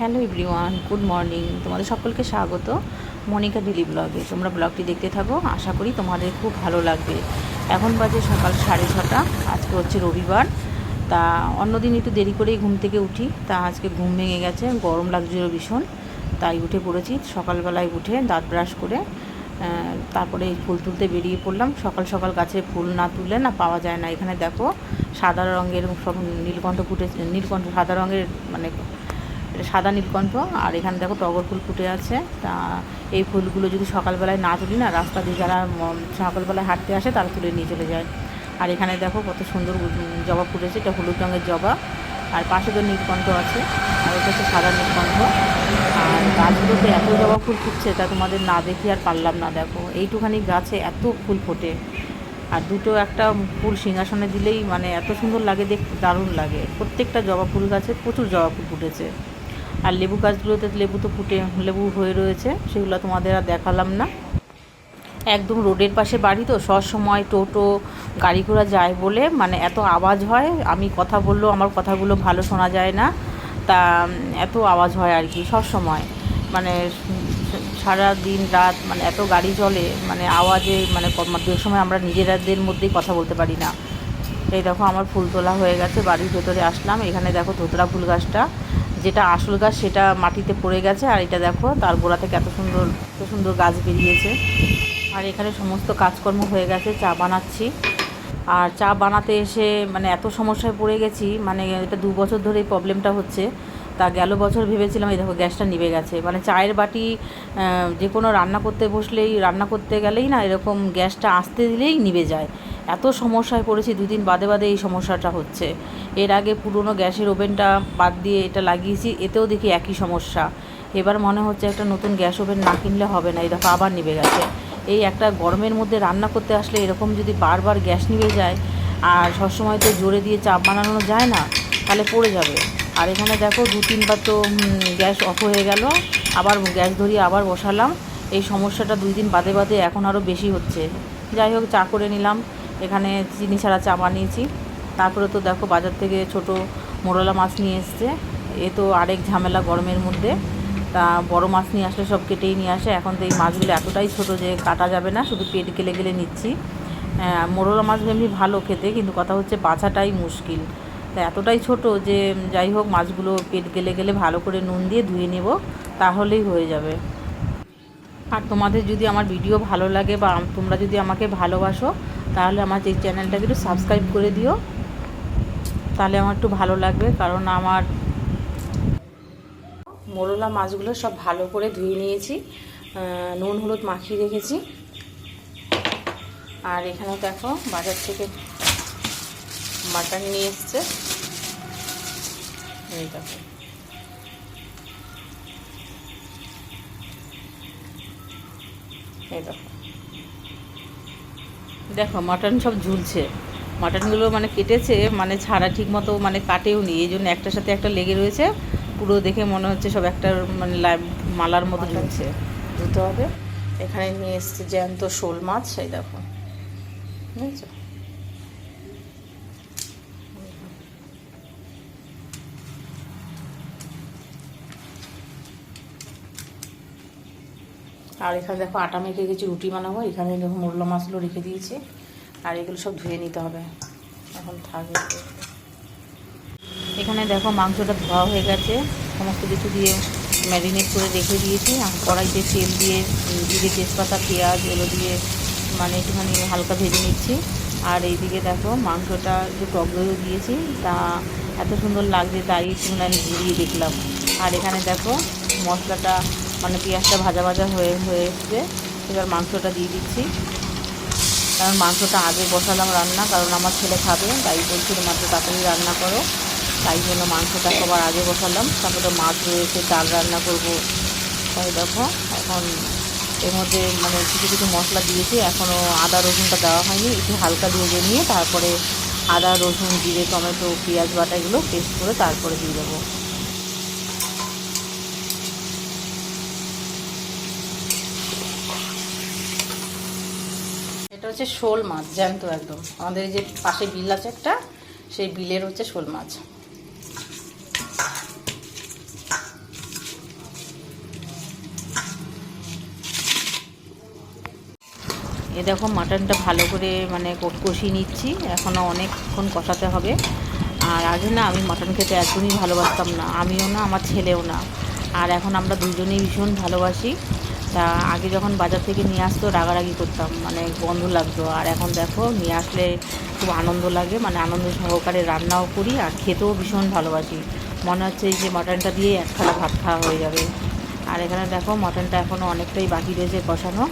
Hello everyone, good morning. তোমাদের সকলকে স্বাগত মনিকা ডিলি ব্লগে। তোমরা ব্লগটি দেখতে থাকো, আশা করি তোমাদের খুব ভালো লাগবে। এখন বাজে সকাল সাড়ে ছটা, আজকে হচ্ছে রবিবার। তা অন্যদিন একটু দেরি করেই ঘুম থেকে উঠি, তা আজকে ঘুম ভেঙে গেছে, গরম লাগছিল ভীষণ, তাই উঠে পড়েছি। সকালবেলায় উঠে দাঁত ব্রাশ করে তারপরে ফুল তুলতে বেরিয়ে পড়লাম। সকাল সকাল গাছে ফুল না তুললে না পাওয়া যায় না। এখানে দেখো সাদা রঙের সব নীলকণ্ঠ ফুটে, নীলকণ্ঠ সাদা রঙের মানে সাদা নীলকণ্ঠ, আর এখানে দেখো টগর ফুল ফুটে আছে। তা এই ফুলগুলো যদি সকালবেলায় না তুলি না, রাস্তা দিয়ে যারা সকালবেলায় হাঁটতে আসে তারা তুলে নিয়ে চলে যায়। আর এখানে দেখো কত সুন্দর জবা ফুটেছে, এটা হলুদ রঙের জবা। আর পাশে তো নীলকণ্ঠ আছে, আর এটা হচ্ছে সাদা নীলকণ্ঠ। আর গাছগুলোতে এত জবা ফুল ফুটছে, তা তোমাদের না দেখি আর পারলাম না, দেখো। এইটুখানি গাছে এত ফুল ফোটে। আর দুটো একটা ফুল সিংহাসনে দিলেই মানে এত সুন্দর লাগে, দেখতে দারুণ লাগে। প্রত্যেকটা জবা ফুল গাছে প্রচুর জবা ফুল ফুটেছে। আর লেবু গাছগুলোতে লেবু তো ফুটে, লেবু হয়ে রয়েছে, সেগুলো তোমাদের আর দেখালাম না। একদম রোডের পাশে বাড়ি তো সব সময় টোটো, গাড়ি ঘোড়া যায় বলে মানে এত আওয়াজ হয়, আমি কথা বললেও আমার কথাগুলো ভালো শোনা যায় না। তা, এত আওয়াজ হয় আর কি সব সময় মানে সারা দিন রাত মানে এত গাড়ি চলে মানে আওয়াজে মানে সময় আমরা নিজেরাদের মধ্যেই কথা বলতে পারি না। এই দেখো আমার ফুল তোলা হয়ে গেছে, বাড়ির ভেতরে আসলাম। এখানে দেখো ধোতরা ফুল গাছটা, যেটা আসল গাছ সেটা মাটিতে পড়ে গেছে, আর এটা দেখো তার গোড়া থেকে এত সুন্দর এত সুন্দর গাছ বেরিয়েছে। আর এখানে সমস্ত কাজকর্ম হয়ে গেছে, চা বানাচ্ছি। আর চা বানাতে এসে মানে এত সমস্যায় পড়ে গেছি মানে এটা দু বছর ধরে এই প্রবলেমটা হচ্ছে। তা গেল বছর ভেবেছিলাম এই দেখো গ্যাসটা নিভে গেছে। মানে চায়ের বাটি যে কোনো রান্না করতে বসলেই, রান্না করতে গেলেই না এরকম গ্যাসটা আসতে দিলেই নিভে যায়। এত সমস্যায় পড়েছি, দুদিন বাদে বাদে এই সমস্যাটা হচ্ছে। এর আগে পুরনো গ্যাসের ওভেনটা বাদ দিয়ে এটা লাগিয়েছি, এতেও দেখি একই সমস্যা। এবার মনে হচ্ছে একটা নতুন গ্যাস ওভেন না কিনলে হবে না এই দেখো আবার নিভে গেছে। এই একটা গরমের মধ্যে রান্না করতে আসলে এরকম যদি বারবার গ্যাস নিভে যায়, আর সবসময় তো জোরে দিয়ে চাপ বানানো যায় না, তাহলে পড়ে যাবে। আর এখানে দেখো দু তিনবার তো গ্যাস অফ হয়ে গেল, আবার গ্যাস ধরিয়ে আবার বসালাম। এই সমস্যাটা দুই দিন বাদে বাদে এখন আরও বেশি হচ্ছে। যাই হোক, চা করে নিলাম। এখানে চিনি ছাড়া চা বানিয়েছি। তারপরে তো দেখো বাজার থেকে ছোট মোরলা মাছ নিয়ে এসছে। এ তো আরেক ঝামেলা গরমের মধ্যে। তা বড় মাছ নিয়ে আসলে সব কেটেই নিয়ে আসে। এখন তো এই মাছগুলো এতটাই ছোট যে কাটা যাবে না শুধু পেট গেলে গেলে নিচ্ছি। হ্যাঁ, মোরলা মাছ এমনি ভালো খেতে কিন্তু কথা হচ্ছে বাছাটাই মুশকিল। তা এতটাই ছোট যে যাই হোক মাছগুলো পেট গেলে গেলে ভালো করে নুন দিয়ে ধুয়ে নেব তাহলেই হয়ে যাবে। আর তোমাদের যদি আমার ভিডিও ভালো লাগে বা তোমরা যদি আমাকে ভালোবাসো তাহলে আমার এই চ্যানেলটাকে একটু সাবস্ক্রাইব করে দিও। তাহলে আমার একটু ভালো লাগবে, কারণ আমার মোরলা মাছগুলো সব ভালো করে ধুয়ে নিয়েছি। নুন হলুদ মাখিয়ে রেখেছি। আর এখানে দেখো বাজার থেকে মাটন নিয়ে এসছে। এই দেখো। এই দেখো। দেখো মাটন সব ঝুলছে। মাটনগুলো মানে কেটেছে মানে ছাড়া ঠিক মতো মানে কাটেও নি এই জন্য একটার সাথে একটা লেগে রয়েছে। পুরো দেখে মনে হচ্ছে সব একটা মানে মালার মতো ঝুলছে। ধুতে হবে। এখানে নিয়ে এসছে জ্যান্ত শোল মাছ সেই দেখো। বুঝেছ? আর এখানে দেখো আটা মেখে গেছি রুটি বানাবো। এখানে দেখো মোরলা মাছগুলো রেখে দিয়েছি। আর এগুলো সব ধুয়ে নিতে হবে। এখন থাকবে। এখানে দেখো মাংসটা ধোয়া হয়ে গেছে। সমস্ত কিছু দিয়ে ম্যারিনেট করে রেখে দিয়েছি। আর কড়াইতে তেল দিয়ে উম, তেজপাতা পেঁয়াজ এগুলো দিয়ে মানে একটুখানি হালকা ভেজে নিচ্ছি। আর এইদিকে দেখো মাংসটা একটু টক দিয়েছি তা এত সুন্দর লাগছে তাই একটুখানি ঘুরিয়ে দেখলাম। আর এখানে দেখো মশলাটা মানে পেঁয়াজটা ভাজা ভাজা হয়ে হয়ে এসছে। এবার মাংসটা দিয়ে দিচ্ছি। কারণ মাংসটা আগে বসালাম রান্না, কারণ আমার ছেলে খাবে, তাই বলছিল মাত্র তাড়াতাড়ি রান্না করো। তাই জন্য মাংসটা সবার আগে বসালাম। তারপরে মাছ রয়েছে, ডাল রান্না করব। তাই দেখো, এখন এর মধ্যে মানে কিছু কিছু মশলা দিয়েছি। এখনও আদা, রসুনটা দেওয়া হয়নি। একটু হালকা ভেজে নিয়ে তারপরে আদা, রসুন, জিরে, টমেটো, পেঁয়াজ বাটা এগুলো পেস্ট করে তারপরে দিয়ে দেবো। হচ্ছে শোল মাছ, জ্যান্ত একদম। আমাদের যে পাশে বিল আছে একটা, সেই বিলের হচ্ছে শোল মাছ। এ দেখো, মাটনটা ভালো করে মানে কষিয়ে নিচ্ছি। এখনও অনেকক্ষণ কষাতে হবে। আর আগে না আমি মাটন খেতে একদমই ভালোবাসতাম না। আমিও না, আমার ছেলেও না। আর এখন আমরা দুজনেই ভীষণ ভালোবাসি। তা আগে যখন বাজার থেকে নিয়ে আসতো, রাগারাগি করতাম মানে গন্ধ লাগতো। আর এখন দেখো, নিয়ে আসলে খুব আনন্দ লাগে মানে আনন্দ সহকারে রান্নাও করি আর খেতেও ভীষণ ভালোবাসি। মনে হচ্ছে যে মাটনটা দিয়ে এক থালা ভাত খাওয়া হয়ে যাবে। আর এখানে দেখো, মাটনটা এখনও অনেকটাই বাকি রয়েছে কষানো।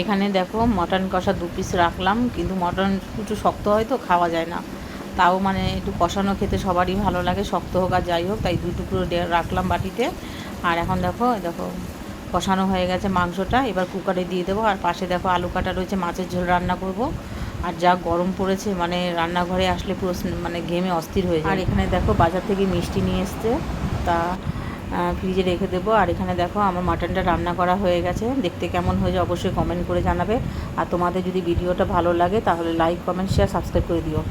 এখানে দেখো মটন কষা দু পিস রাখলাম, কিন্তু মটন একটু শক্ত হয় তো, খাওয়া যায় না। তাও মানে একটু কষানো খেতে সবারই ভালো লাগে, শক্ত হোক আর যাই হোক, তাই দুই টুকরো রাখলাম বাটিতে। আর এখন দেখো দেখো, কষানো হয়ে গেছে মাংসটা, এবার কুকারে দিয়ে দেবো। আর পাশে দেখো আলু কাটা রয়েছে, মাছের ঝোল রান্না করব। আর যা গরম পড়েছে মানে রান্নাঘরে আসলে পুরো মানে ঘেমে অস্থির হয়ে যায় আর এখানে দেখো বাজার থেকে মিষ্টি নিয়ে এসছে, তা ফ্রিজে রেখে দেবো। আর এখানে দেখো, আমার মাটনটা রান্না করা হয়ে গেছে। দেখতে কেমন হয়েছে অবশ্যই কমেন্ট করে জানাবে। আর তোমাদের যদি ভিডিওটা ভালো লাগে, তাহলে লাইক কমেন্ট শেয়ার সাবস্ক্রাইব করে দিও।